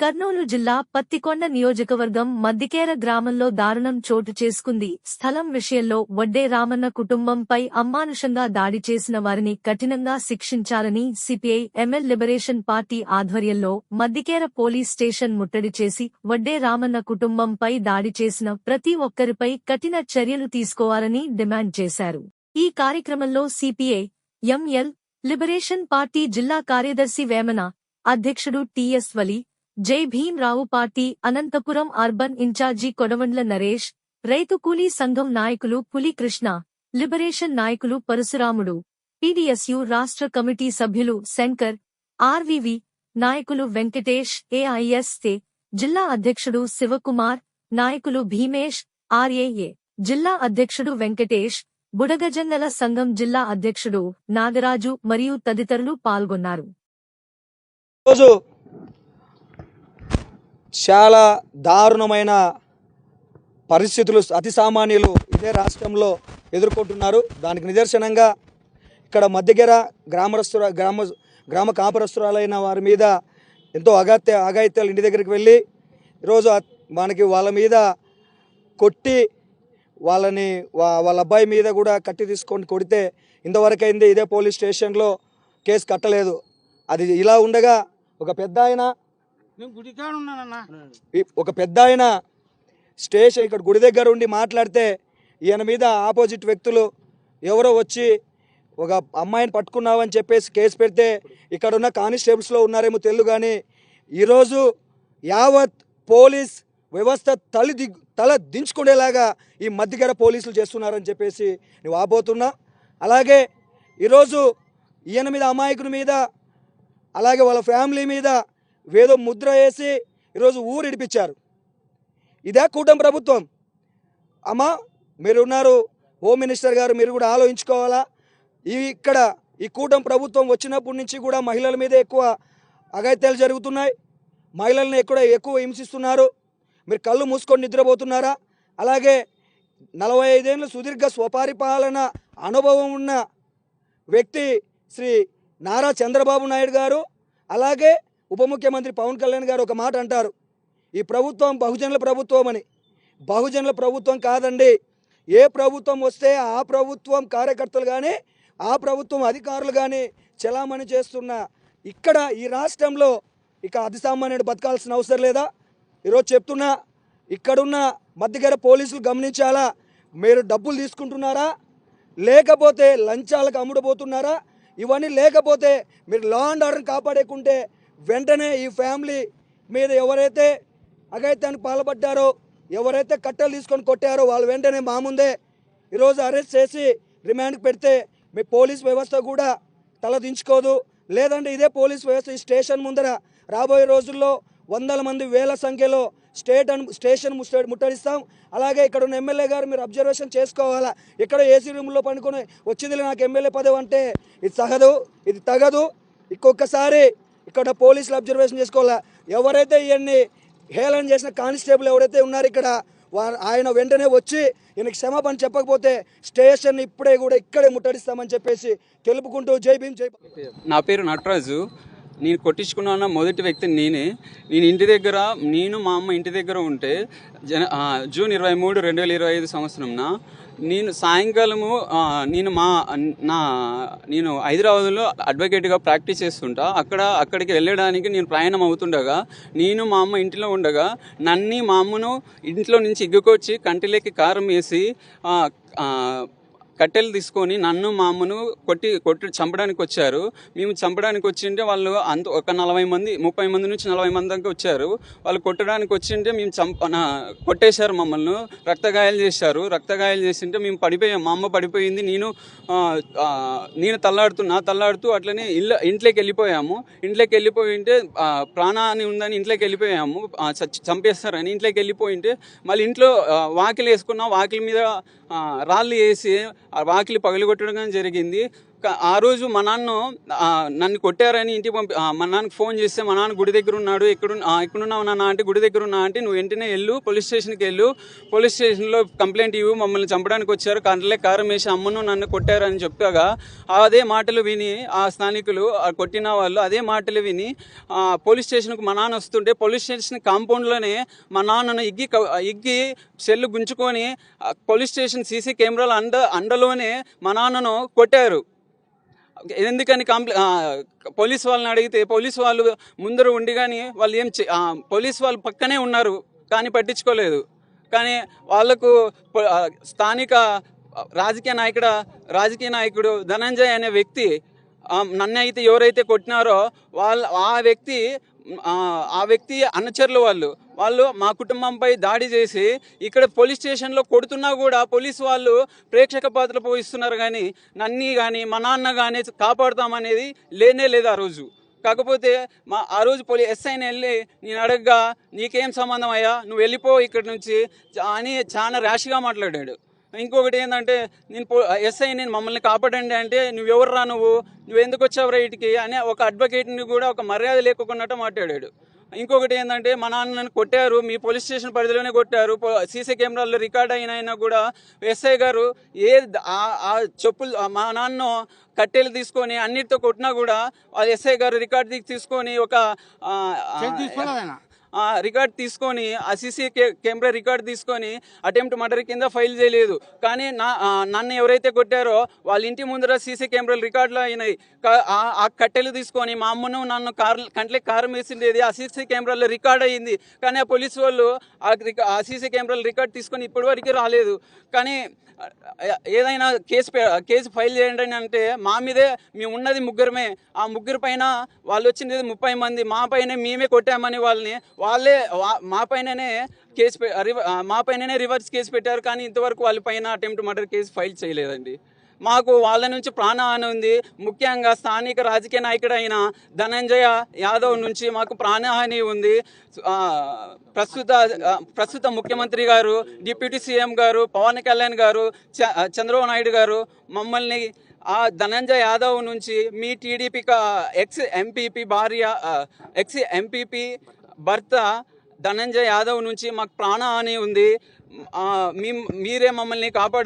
కర్నూలు జిల్లా పత్తికొండ నియోజకవర్గం మద్దికేర గ్రామంలో దారుణం చోటు చేసుకుంది. స్థలం విషయంలో వడ్డే రామన్న కుటుంబంపై అమానుషంగా దాడి చేసిన వారిని కఠినంగా శిక్షించాలని సిపిఐ ఎంఎల్ లిబరేషన్ పార్టీ ఆధ్వర్యంలో మద్దికేర పోలీస్ స్టేషన్ ముట్టడి చేసి వడ్డే రామన్న కుటుంబంపై దాడి చేసిన ప్రతి ఒక్కరిపై కఠిన చర్యలు తీసుకోవాలని డిమాండ్ చేశారు. ఈ కార్యక్రమంలో సిపిఐ ఎంఎల్ లిబరేషన్ పార్టీ జిల్లా కార్యదర్శి వేమన అధ్యక్షుడు TS Vali Jai Bhimrao party Anantapuram urban incharge Kodavandla Naresh రైతు కూలీ సంఘం నాయకులు పులి కృష్ణ లిబరేషన్ నాయకులు పరశురాముడు పీడీఎస్యు రాష్ట్ర కమిటీ సభ్యులు శంకర్ ఆర్వీవి నాయకులు వెంకటేష్ ఏఐఎస్తే జిల్లా అధ్యక్షుడు శివకుమార్ నాయకులు భీమేష్ ఆర్ఏఏ జిల్లా అధ్యక్షుడు వెంకటేష్ బుడగజంగల సంఘం జిల్లా అధ్యక్షుడు నాగరాజు మరియు తదితరులు పాల్గొన్నారు. చాలా దారుణమైన పరిస్థితులు అతి సామాన్యులు ఇదే రాష్ట్రంలో ఎదుర్కొంటున్నారు. దానికి నిదర్శనంగా ఇక్కడ మధ్యగెర గ్రామస్తుల గ్రామ గ్రామ కాపురస్తురాలైన వారి మీద ఎంతో అగత్య అగాయిత్యాలు ఇంటి దగ్గరికి వెళ్ళి ఈరోజు మనకి వాళ్ళ మీద కొట్టి వాళ్ళని వాళ్ళ అబ్బాయి మీద కూడా కట్టి తీసుకొని కొడితే ఇంతవరకైంది ఇదే పోలీస్ స్టేషన్లో కేసు కట్టలేదు. అది ఇలా ఉండగా ఒక పెద్ద ఒక పెద్ద ఆయన స్టేషన్ ఇక్కడ గుడి దగ్గర ఉండి మాట్లాడితే ఈయన మీద ఆపోజిట్ వ్యక్తులు ఎవరో వచ్చి ఒక అమ్మాయిని పట్టుకున్నావని చెప్పేసి కేసు పెడితే ఇక్కడ ఉన్న కానిస్టేబుల్స్లో ఉన్నారేమో తెలు కానీ ఈరోజు యావత్ పోలీస్ వ్యవస్థ తల దిగ్ తల దించుకునేలాగా ఈ మధ్యగర పోలీసులు చేస్తున్నారని చెప్పేసి నువ్వు ఆపోతున్నా. అలాగే ఈరోజు ఈయన మీద అమాయకుని మీద అలాగే వాళ్ళ ఫ్యామిలీ మీద వేదో ముద్ర వేసి ఈరోజు ఊరు ఇడిపించారు. ఇదే కూటమి ప్రభుత్వం. అమ్మా మీరున్నారు హోమ్ మినిస్టర్ గారు మీరు కూడా ఆలోచించుకోవాలా? ఈ ఇక్కడ ఈ కూటమి ప్రభుత్వం వచ్చినప్పటి నుంచి కూడా మహిళల మీద ఎక్కువ అఘాయిత్యాలు జరుగుతున్నాయి. మహిళల్ని ఎక్కడ ఎక్కువ హింసిస్తున్నారు? మీరు కళ్ళు మూసుకొని నిద్రపోతున్నారా? అలాగే నలభై ఐదేళ్ళు సుదీర్ఘ స్వపరిపాలన అనుభవం ఉన్న వ్యక్తి శ్రీ నారా చంద్రబాబు నాయుడు గారు అలాగే ఉప ముఖ్యమంత్రి పవన్ కళ్యాణ్ గారు ఒక మాట అంటారు. ఈ ప్రభుత్వం బహుజనుల ప్రభుత్వం అని. బహుజనుల ప్రభుత్వం కాదండి. ఏ ప్రభుత్వం వస్తే ఆ ప్రభుత్వం కార్యకర్తలు కానీ ఆ ప్రభుత్వం అధికారులు కానీ చలామణి చేస్తున్న ఇక్కడ ఈ రాష్ట్రంలో ఇక అతి సామాన్యుడు బతకాల్సిన అవసరం లేదా? ఈరోజు చెప్తున్నా ఇక్కడున్న మధ్యగర పోలీసులు గమనించాలా? మీరు డబ్బులు తీసుకుంటున్నారా? లేకపోతే లంచాలకు అమ్ముడుపోతున్నారా? ఇవన్నీ లేకపోతే మీరు లా అండ్ ఆర్డర్ని కాపాడేకుంటే వెంటనే ఈ ఫ్యామిలీ మీద ఎవరైతే అఘాయితాన్ని పాల్పడ్డారో ఎవరైతే కట్టెలు తీసుకొని కొట్టారో వాళ్ళు వెంటనే మా ముందే ఈరోజు అరెస్ట్ చేసి రిమాండ్కి పెడితే మీ పోలీస్ వ్యవస్థ కూడా తలదించుకోదు లేదంటే ఇదే పోలీస్ వ్యవస్థ ఈ స్టేషన్ ముందర రాబోయే రోజుల్లో వందల మంది వేల సంఖ్యలో స్టేట్ అండ్ స్టేషన్ ముట్టడిస్తాం. అలాగే ఇక్కడ ఉన్న ఎమ్మెల్యే గారు మీరు అబ్జర్వేషన్ చేసుకోవాలా? ఇక్కడ ఏసీ రూమ్లో పండుకొని వచ్చింది నాకు ఎమ్మెల్యే పదవి అంటే ఇది సహదు ఇది తగదు. ఇంకొకసారి ఇక్కడ పోలీసులు అబ్జర్వేషన్ చేసుకోవాలా? ఎవరైతే ఇవన్నీ హేళన చేసిన కానిస్టేబుల్ ఎవరైతే ఉన్నారు ఇక్కడ వారు ఆయన వెంటనే వచ్చి ఈయనకి క్షమాపణ చెప్పకపోతే స్టేషన్ ఇప్పుడే కూడా ఇక్కడే ముట్టడిస్తామని చెప్పేసి తెలుపుకుంటూ జై భీమ్ జై నా పేరు నటరాజు. నేను కొట్టించుకున్న మొదటి వ్యక్తి నేనే. నేను ఇంటి దగ్గర నేను మా అమ్మ ఇంటి దగ్గర ఉంటే జన జూన్ ఇరవై మూడు రెండు వేల ఇరవై ఐదు సంవత్సరంన నేను సాయంకాలము నేను మా నా నేను హైదరాబాద్లో అడ్వకేట్గా ప్రాక్టీస్ చేస్తుంటా. అక్కడ అక్కడికి వెళ్ళడానికి నేను ప్రయాణం అవుతుండగా నేను మా అమ్మ ఇంటిలో ఉండగా నన్ని మా అమ్మను ఇంట్లో నుంచి ఇగ్గుకొచ్చి కంటిలోకి కారం వేసి కట్టెలు తీసుకొని నన్ను మా అమ్మను కొట్టి కొట్టి చంపడానికి వచ్చారు. మేము చంపడానికి వచ్చింటే వాళ్ళు అంత ఒక నలభై మంది ముప్పై మంది నుంచి నలభై మంది దాకా వచ్చారు. వాళ్ళు కొట్టడానికి వచ్చింటే మేము చంప కొట్టేశారు మమ్మల్ని. రక్తగాయాలు చేశారు. రక్తగాయాలు చేసింటే మేము పడిపోయాం. మా అమ్మ పడిపోయింది. నేను నేను తల్లాడుతున్నా తల్లాడుతూ అట్లనే ఇల్లు ఇంట్లోకి వెళ్ళిపోయాము. ఇంట్లోకి వెళ్ళిపోయి ఉంటే ప్రాణాన్ని ఉందని ఇంట్లోకి వెళ్ళిపోయాము. చచ్చి- చంపేస్తారని ఇంట్లోకి వెళ్ళిపోయింటే మళ్ళీ ఇంట్లో వాకిలు వాకిలి వేసుకున్నాం వాకిలి మీద రాళ్ళు వేసి ఆ వాకిలి పగలగొట్టడం జరిగింది. ఆ రోజు మా నాన్న నన్ను కొట్టారని ఇంటికి పంపి మా నాన్నకు ఫోన్ చేస్తే మా నాన్న గుడి దగ్గర ఉన్నాడు ఎక్కడ ఎక్కడున్నావు నాన్న అంటే గుడి దగ్గర ఉన్నా అంటే నువ్వు వెంటనే వెళ్ళు పోలీస్ స్టేషన్కి వెళ్ళు పోలీస్ స్టేషన్లో కంప్లైంట్ ఇవ్వు మమ్మల్ని చంపడానికి వచ్చారు కంటలే కారం వేసి అమ్మను నన్ను కొట్టారని చెప్పాగా అదే మాటలు విని ఆ స్థానికులు ఆ కొట్టిన వాళ్ళు అదే మాటలు విని పోలీస్ స్టేషన్కి మా నాన్న వస్తుంటే పోలీస్ స్టేషన్ కాంపౌండ్లోనే మా నాన్నను ఇగ్గి క- ఇగ్గి సెల్లు గుంజుకొని పోలీస్ స్టేషన్ సీసీ కెమెరాల అండ అండలోనే మా నాన్నను కొట్టారు. ఎందుకని కంప్లై పోలీస్ వాళ్ళని అడిగితే పోలీస్ వాళ్ళు ముందర ఉండి కానీ వాళ్ళు ఏం చే- పోలీస్ వాళ్ళు పక్కనే ఉన్నారు కానీ పట్టించుకోలేదు. కానీ వాళ్ళకు స్థానిక రాజకీయ నాయకుడ రాజకీయ నాయకుడు ధనంజయ్ అనే వ్యక్తి నన్నైతే నన్ను అయితే ఎవరైతే కొట్టినారో వాళ్ళ ఆ వ్యక్తి ఆ వ్యక్తి అనుచరులు వాళ్ళు. వాళ్ళు మా కుటుంబంపై దాడి చేసి ఇక్కడ పోలీస్ స్టేషన్లో కొడుతున్నా కూడా పోలీసు వాళ్ళు ప్రేక్షక పాత్ర పోయిస్తున్నారు కానీ నన్ని కానీ మా నాన్న కానీ కాపాడుతామనేది లేనే లేదు ఆ రోజు. కాకపోతే మా ఆ రోజు పోలీ ఎస్ఐని వెళ్ళి నేను అడగగా నీకేం సంబంధం అయ్యా? నువ్వు వెళ్ళిపో ఇక్కడి నుంచి. అని చాలా ర్యాష్గా మాట్లాడాడు. ఇంకొకటి ఏంటంటే నేను పో ఎస్ఐ నేను మమ్మల్ని కాపాడండి అంటే నువ్వెవర్రా నువ్వు? నువ్వు ఎందుకు వచ్చావురా ఇటుకి? అని ఒక అడ్వకేట్ని కూడా ఒక మర్యాద లేకున్నట్టు మాట్లాడాడు. ఇంకొకటి ఏంటంటే మా నాన్నని కొట్టారు మీ పోలీస్ స్టేషన్ పరిధిలోనే కొట్టారు సీసీ కెమెరాల్లో రికార్డ్ అయిన అయినా కూడా ఎస్ఐ గారు ఏ ఆ- చెప్పులు మా నాన్న కట్టెలు తీసుకొని అన్నిటితో కొట్టినా కూడా ఎస్ఐ గారు రికార్డ్ తీసుకొని ఒక రికార్డ్ తీసుకొని ఆ సీసీ కెమెరా రికార్డ్ తీసుకొని అటెంప్ట్ మర్డర్ కింద ఫైల్ చేయలేదు. కానీ నా నన్ను ఎవరైతే కొట్టారో వాళ్ళ ఇంటి ముందర సీసీ కెమెరాలు రికార్డులు అయినాయి. ఆ- కట్టెలు తీసుకొని మా అమ్మను నన్ను కార్ కంట్లకి కారం వేసిండేది ఆ సీసీ కెమెరాలో రికార్డ్ అయ్యింది కానీ ఆ పోలీసు వాళ్ళు ఆ ఆ సీసీ కెమెరాలు రికార్డ్ తీసుకొని ఇప్పటి వరకు రాలేదు. కానీ ఏదైనా కేసు పె- కేసు ఫైల్ చేయండి అంటే మా మీదే మేము ఉన్నది ముగ్గురమే. ఆ ముగ్గురు పైన వాళ్ళు వచ్చింది ముప్పై మంది. మా పైన మేమే కొట్టామని వాళ్ళని వాళ్ళే మా పైననే కేసు పె- మా పైననే రివర్స్ కేసు పెట్టారు కానీ ఇంతవరకు వాళ్ళ పైన అటెంప్ట్ మర్డర్ కేసు ఫైల్ చేయలేదండి. మాకు వాళ్ళ నుంచి ప్రాణహాని ఉంది. ముఖ్యంగా స్థానిక రాజకీయ నాయకుడైన ధనంజయ యాదవ్ నుంచి మాకు ప్రాణహాని ఉంది. ప్రస్తుత ప్రస్తుత ముఖ్యమంత్రి గారు డిప్యూటీ సీఎం గారు పవన్ కళ్యాణ్ గారు చ- చంద్రబాబు నాయుడు గారు మమ్మల్ని ఆ ధనంజయ యాదవ్ నుంచి మీ టీడీపీ ఎక్స్ ఎంపీపీ భార్య ఎక్స్ ఎంపీపీ భర్త ధనంజయ యాదవ్ నుంచి మాకు ప్రాణహాని ఉంది. మీ మీరే మమ్మల్ని కాపాడు